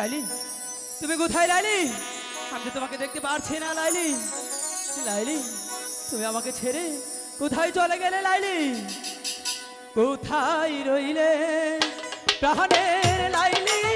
লাইলি? তুমি কোথায় লাইলি? আমি তো তোমাকে দেখতে পারছি না লাইলি। লাইলি, তুমি আমাকে ছেড়ে কোথায় চলে গেলে লাইলি? কোথায় রইলে প্রাণের লাইলি?